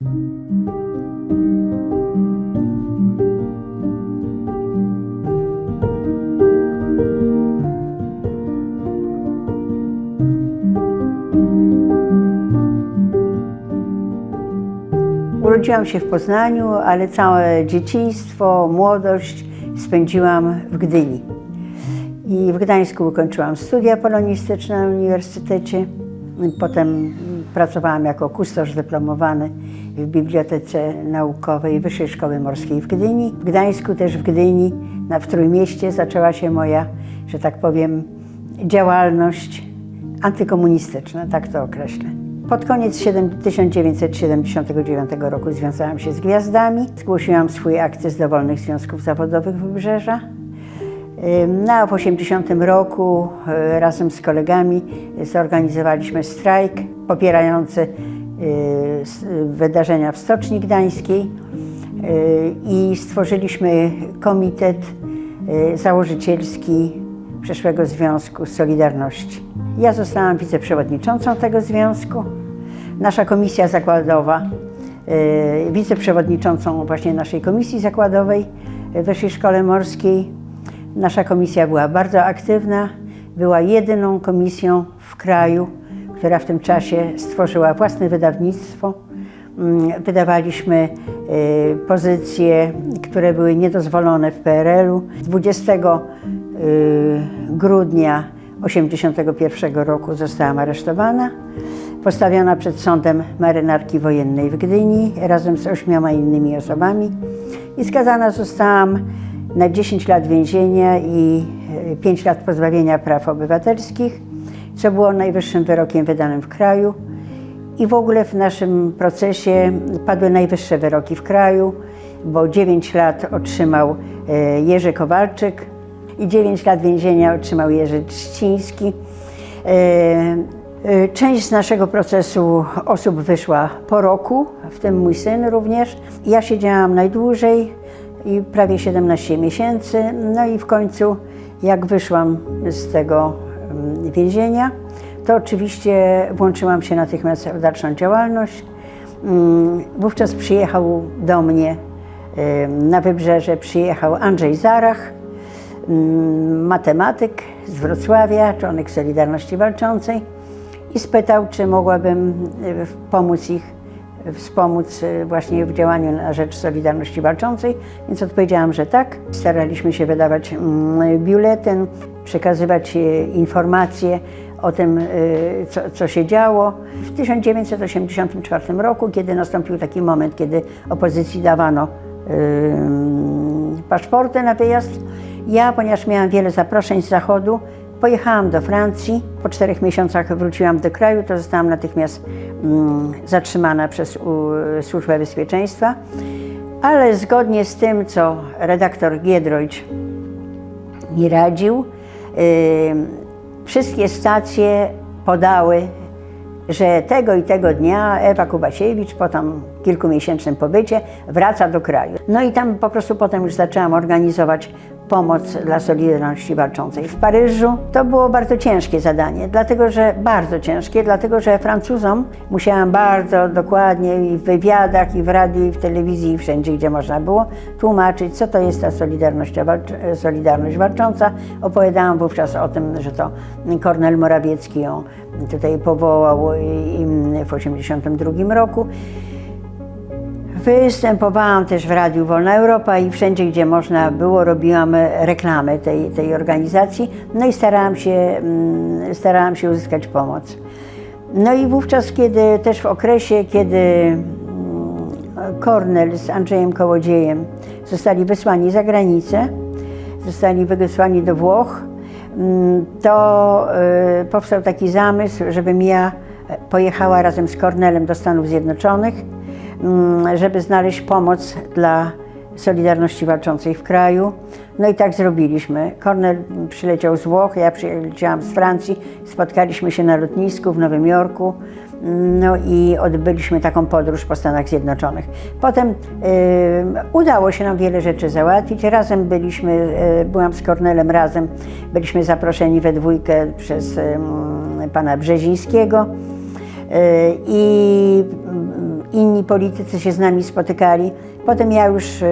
Urodziłam się w Poznaniu, ale całe dzieciństwo, młodość spędziłam w Gdyni. I w Gdańsku ukończyłam studia polonistyczne na uniwersytecie. Potem pracowałam jako kustosz dyplomowany w Bibliotece Naukowej Wyższej Szkoły Morskiej w Gdyni. W Gdańsku też w Gdyni, na, w Trójmieście zaczęła się moja, że tak powiem, działalność antykomunistyczna, tak to określę. Pod koniec siedem- 1979 roku związałam się z Gwiazdami. Zgłosiłam swój akces do wolnych związków zawodowych Wybrzeża. Ym, No, w 1980 roku e, razem z kolegami zorganizowaliśmy strajk popierający s- wydarzenia w Stoczni Gdańskiej e, i stworzyliśmy komitet e, założycielski przyszłego Związku Solidarności. Ja zostałam wiceprzewodniczącą tego związku. Nasza komisja zakładowa, wiceprzewodniczącą właśnie naszej komisji zakładowej w Wyższej Szkole Morskiej. Nasza komisja była bardzo aktywna, była jedyną komisją w kraju, która w tym czasie stworzyła własne wydawnictwo. Mm, Wydawaliśmy e, pozycje, które były niedozwolone w PRL-u. 20 e, grudnia 1981 roku zostałam aresztowana, postawiona przed sądem marynarki wojennej w Gdyni razem z ośmioma innymi osobami i skazana zostałam na 10 lat więzienia i 5 lat pozbawienia praw obywatelskich, co było najwyższym wyrokiem wydanym w kraju. I w ogóle w naszym procesie padły najwyższe wyroki w kraju, bo 9 lat otrzymał e, Jerzy Kowalczyk i 9 lat więzienia otrzymał Jerzy Trzciński. E, e, Część z naszego procesu osób wyszła po roku, w tym mój syn również. Ja siedziałam najdłużej i prawie 17 miesięcy. No i w końcu, jak wyszłam z tego więzienia, to oczywiście włączyłam się natychmiast w dalszą działalność. Mm, Wówczas przyjechał do mnie na wybrzeże, przyjechał Andrzej Zarach, mm, matematyk z Wrocławia, członek Solidarności Walczącej i spytał, czy mogłabym e, pomóc ich, e, wspomóc e, właśnie w działaniu na rzecz Solidarności Walczącej, więc odpowiedziałam, że tak. Staraliśmy się wydawać mm, biuletyn, przekazywać e, informacje o tym, e, co, co się działo. W 1984 roku, kiedy nastąpił taki moment, kiedy opozycji dawano paszporty na wyjazd, ja, ponieważ miałam wiele zaproszeń z zachodu, pojechałam do Francji. Po czterech miesiącach wróciłam do kraju, to zostałam natychmiast mm, zatrzymana przez Służbę Bezpieczeństwa. Ale zgodnie z tym, co redaktor Giedroyć mi radził, wszystkie stacje podały, że tego i tego dnia Ewa Kubasiewicz po tam kilkumiesięcznym pobycie wraca do kraju. No i tam po prostu potem już zaczęłam organizować pomoc dla Solidarności Walczącej. W Paryżu to było bardzo ciężkie zadanie, dlatego że bardzo ciężkie, dlatego że Francuzom musiałam bardzo dokładnie i w wywiadach, i w radiu, i w telewizji, i wszędzie, gdzie można było, tłumaczyć, co to jest ta Solidarność, Solidarność Walcząca. Opowiadałam wówczas o tym, że to Kornel Morawiecki ją tutaj powołał w 1982 roku. Występowałam też w Radiu Wolna Europa i wszędzie, gdzie można było, robiłam reklamy tej, tej organizacji. No i starałam się, mm, starałam się uzyskać pomoc. No i wówczas, kiedy też w okresie, kiedy mm, Kornel z Andrzejem Kołodziejem zostali wysłani za granicę, zostali wysłani do Włoch, mm, to y, powstał taki zamysł, żebym ja pojechała razem z Kornelem do Stanów Zjednoczonych, mm, żeby znaleźć pomoc dla Solidarności Walczącej w kraju. No i tak zrobiliśmy. Kornel przyleciał z Włoch, ja przyleciałam z Francji, spotkaliśmy się na lotnisku w Nowym Jorku. No i odbyliśmy taką podróż po Stanach Zjednoczonych. Potem y, udało się nam wiele rzeczy załatwić. Razem byliśmy, y, byłam z Kornelem razem, byliśmy zaproszeni we dwójkę przez y, pana Brzezińskiego. Y, I inni politycy się z nami spotykali. Potem ja już e,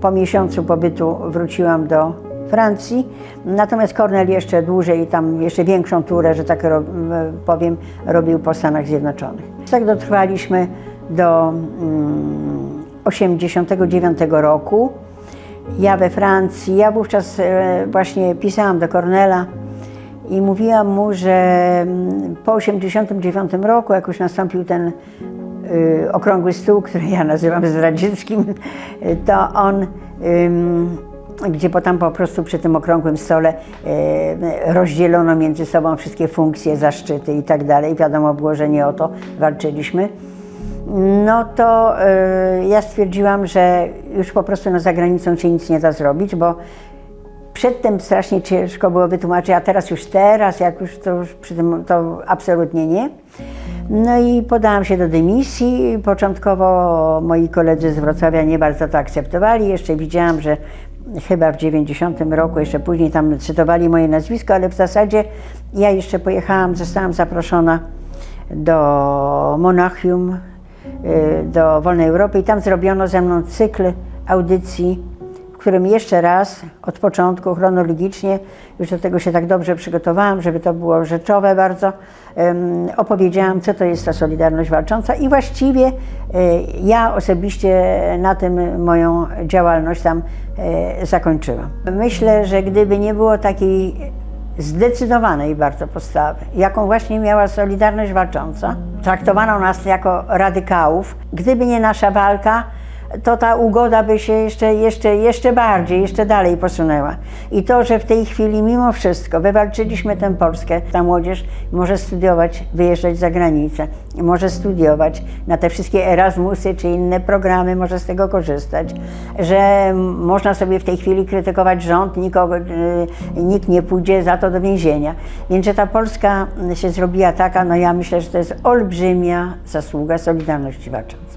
po miesiącu pobytu wróciłam do Francji, natomiast Kornel jeszcze dłużej, tam jeszcze większą turę, że tak e, powiem, robił po Stanach Zjednoczonych. Tak dotrwaliśmy do mm, 89 roku. Ja we Francji, ja wówczas e, właśnie pisałam do Kornela i mówiłam mu, że mm, po 89 roku, jak już nastąpił ten y, okrągły stół, który ja nazywam zdradzieckim, y, to on, gdzie po tam po prostu przy tym okrągłym stole y, rozdzielono między sobą wszystkie funkcje, zaszczyty i tak dalej. Wiadomo było, że nie o to walczyliśmy. No to y, ja stwierdziłam, że już po prostu na zagranicą się nic nie da zrobić, bo Przedtem strasznie ciężko było wytłumaczyć, a teraz już teraz, jak już to już przy tym, to absolutnie nie. No i podałam się do dymisji. Początkowo moi koledzy z Wrocławia nie bardzo to akceptowali. Jeszcze widziałam, że chyba w 90 roku, jeszcze później tam cytowali moje nazwisko, ale w zasadzie ja jeszcze pojechałam, zostałam zaproszona do Monachium, y, do Wolnej Europy i tam zrobiono ze mną cykl audycji którym jeszcze raz od początku chronologicznie, już do tego się tak dobrze przygotowałam, żeby to było rzeczowe bardzo, opowiedziałam, co to jest ta Solidarność Walcząca i właściwie e, ja osobiście na tym moją działalność tam e, zakończyłam. Myślę, że gdyby nie było takiej zdecydowanej bardzo postawy, jaką właśnie miała Solidarność Walcząca, traktowano nas jako radykałów, gdyby nie nasza walka, to ta ugoda by się jeszcze, jeszcze, jeszcze bardziej, jeszcze dalej posunęła. I to, że w tej chwili mimo wszystko wywalczyliśmy tę Polskę, ta młodzież może studiować, wyjeżdżać za granicę, może studiować na te wszystkie Erasmusy czy inne programy, może z tego korzystać, że można sobie w tej chwili krytykować rząd, nikogo, y, nikt nie pójdzie za to do więzienia. Więc, że ta Polska się zrobiła taka, no ja myślę, że to jest olbrzymia zasługa Solidarności Walczącej.